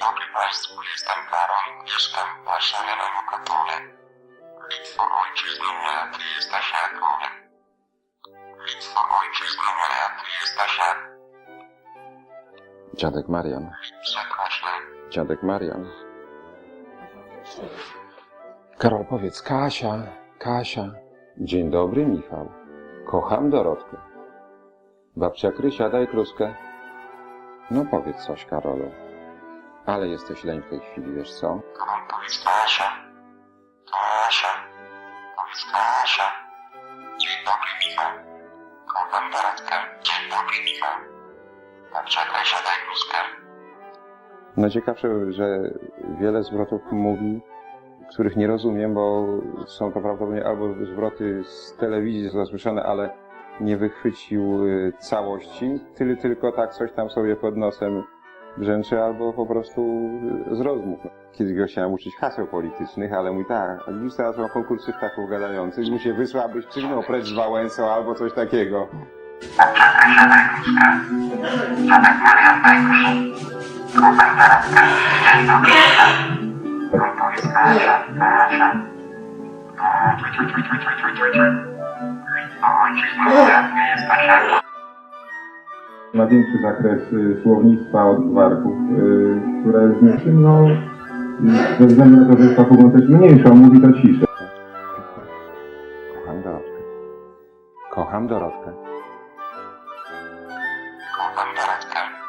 dobry Państwu, jestem w Warszawie na Lokatole. Litwo ojczyzno moja, Ty jesteś Jakowem. Litwo ojczyzno moja, Ty jesteś Dziadek Marian. przekośle. Dziadek Marian. Karol, powiedz, Kasia, Kasia. Dzień dobry, Michał. Kocham Dorotkę. Babcia Krysia, daj kluskę. No powiedz coś, Karolu. Ale jesteś leń w tej chwili, wiesz co? Karol, powiedz. Powiedz. Dzień dobry, Michał. Kocham Dorotkę. Dzień dobry, Michał. Babcia Krysia, daj bluzkę. No ciekawsze, że wiele zwrotów mówi, których nie rozumiem, bo są to prawdopodobnie albo zwroty z telewizji zasłyszane, ale nie wychwycił całości, tyle tylko tak coś tam sobie pod nosem brzęczy, albo po prostu y, z rozmów. Kiedyś go chciałem uczyć haseł politycznych, ale mój tak, a dziś teraz są konkursy ptaków gadających, mu się wysłał, abyś przygnął precz z Wałęsą albo coś takiego ma większy zakres y, słownictwa od gwarków, y, które z niczym, no, ze względu na to, że jest papugą też mniejszą, mówi to ciszę. Kocham Dorotkę. Kocham Dorotkę. Kocham Dorotkę.